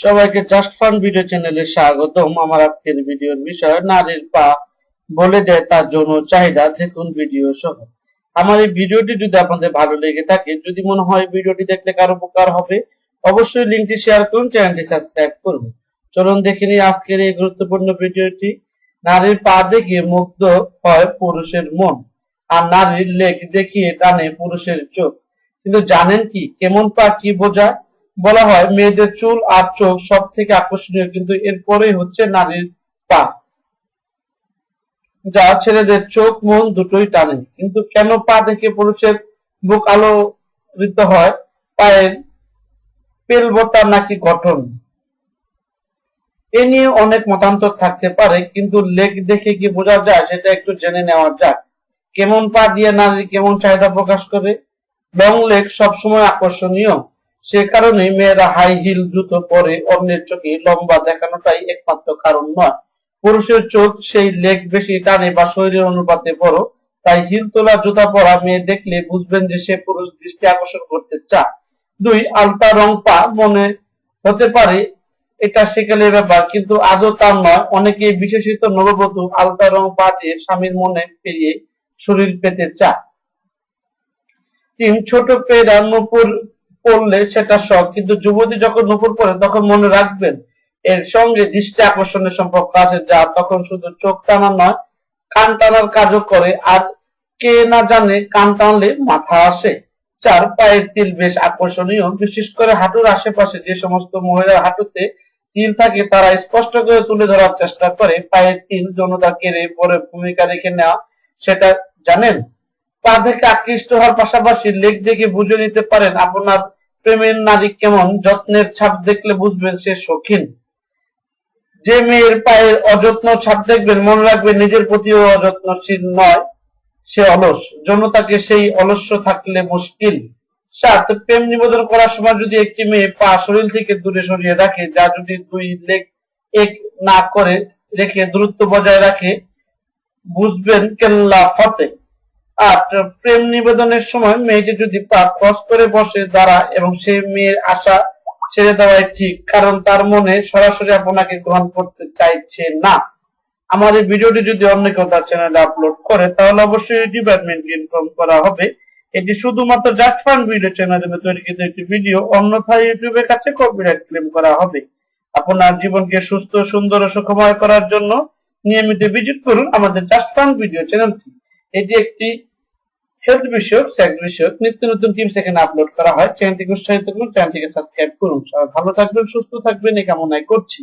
সবাইকে just fun video চ্যানেলে স্বাগতম। আমার আজকের ভিডিওর বিষয়, নারীর পা বলে দেয় তার জন্য চাহিদা, দেখুন ভিডিও সহ। আমার এই ভিডিওটি যদি আপনাদের ভালো লেগে থাকে, যদি মনে হয় ভিডিওটি দেখলে কারও উপকার হবে, অবশ্যই লিঙ্কটি শেয়ার করুন চ্যানেলটি সাবস্ক্রাইব করুন। চলুন দেখে নিই আজকের এই গুরুত্বপূর্ণ ভিডিওটি। নারীর পা দেখে মুগ্ধ হয় পুরুষের মন, আর নারীর লেগ দেখিয়ে টানে পুরুষের চোখ। কিন্তু জানেন কি, কেমন পা কি বোঝায়? বলা হয়, মেয়েদের চুল আর চোখ সব থেকে আকর্ষণীয় কিন্তু এরপরেই হচ্ছে নারীর পা। যা ছেলেদের চোখ, মন দুটোই টানে। কিন্তু কেন পা দেখে পুরুষের বুক আলোড়িত হয়? পায়ের নাকি গঠন? এ নিয়ে অনেক মতান্তর থাকতে পারে, কিন্তু লেগ দেখে কি বোঝা যায় সেটা একটু জেনে নেওয়া যাক। কেমন পা দিয়ে নারী কেমন চাহিদা প্রকাশ করে? লং লেগ সবসময় আকর্ষণীয়। সে কারণে মেয়েরা হাই হিল জুতো পরে অন্যের চোখে লম্বা দেখানোটাই একমাত্র কারণ নয়। পুরুষের চোখ সেই লেগ বেশি টানে বা শরীরের অনুপাতে বড়, তাই হিল তোলা, জুতা পরা মেয়ে দেখলে বুঝবেন যে সে পুরুষ দৃষ্টি আকর্ষণ করতে চায়। দুই, আলতা রং পা মনে হতে পারে, এটা সেকালের ব্যাপার, কিন্তু আদৌ তার নয়। অনেকে বিশেষিত নববধূ আলতা রং পা দিয়ে স্বামীর মনে পেরিয়ে শরীর পেতে চায়। তিন, ছোট পেয়েরা নুপুর পড়লে সেটা শখ। কিন্তু যুবতী যখন নুপুর পরে, তখন মনে রাখবেন, এর সঙ্গে দৃষ্টি আকর্ষণের সম্পর্ক আছে, যা তখন শুধু চোখ টানা নয়, কান টানার কাজও করে, আর কে না জানে কান টানলে মাথা আসে। চার পায়ের তিল বেশ আকর্ষণীয়, বিশেষ করে হাঁটুর আশেপাশে যে সমস্ত মহিলার হাঁটুতে তিল থাকে, তারা স্পষ্ট করে তুলে ধরার চেষ্টা করে। পায়ের তিল যৌনতা কেড়ে পরে ভূমিকা রেখে নেওয়া, সেটা জানেন? থেকে আকৃষ্ট হওয়ার পাশাপাশি লেগ দেখে বুঝে নিতে পারেন আপনার প্রেমের নারী কেমন, যত্নের ছাপ দেখলে বুঝবেন সে শৌখিন যে মেয়ের পায়ের অযত্ন ছাপ দেখবেন, মনে রাখবেন নিজের প্রতিও অযত্নশীল নয়, সে অলস। যৌনতাকে সেই অলস্য থাকলে মুশকিল। সাত, প্রেম নিবেদন করার সময় যদি একটি মেয়ে পা শরীর থেকে দূরে সরিয়ে রাখে, যা যদি দুই লেগ এক না করে রেখে দূরত্ব বজায় রাখে, বুঝবেন কেল্লা ফতে প্রেম নিবেদনের সময় মেয়েটি যদি পা ক্রস করে বসে দাঁড়া এবং সে মেয়ের আশা ছেড়ে দেওয়াই ঠিক, কারণ তার মনে সরাসরি আপনাকে গ্রহণ করতে চাইছে না। আমার এই ভিডিওটি যদি অন্য কেউ তার চ্যানেলে আপলোড করে, তাহলে অবশ্যই ডিপার্টমেন্টকে ইনফর্ম করা হবে। এটি শুধুমাত্র জাস্ট ফান ভিডিও চ্যানেলে তৈরিকৃত একটি ভিডিও, অন্যথায় ইউটিউবের কাছে কপিরাইট ক্লেম করা হবে। আপনার জীবনকে সুস্থ, সুন্দর ও সুখময় করার জন্য নিয়মিত ভিজিট করুন আমাদের জাস্ট ফান ভিডিও চ্যানেলটি এটি একটি হেলথ বিষয়ক সেক্স বিষয়ক নিত্য নতুন টিপস এখানে আপলোড করা হয়। চ্যানেলটিকে উৎসাহিত করুন চ্যানেলটিকে সাবস্ক্রাইব করুন। সবাই ভালো থাকবেন, সুস্থ থাকবেন, এই কামনায় করছি।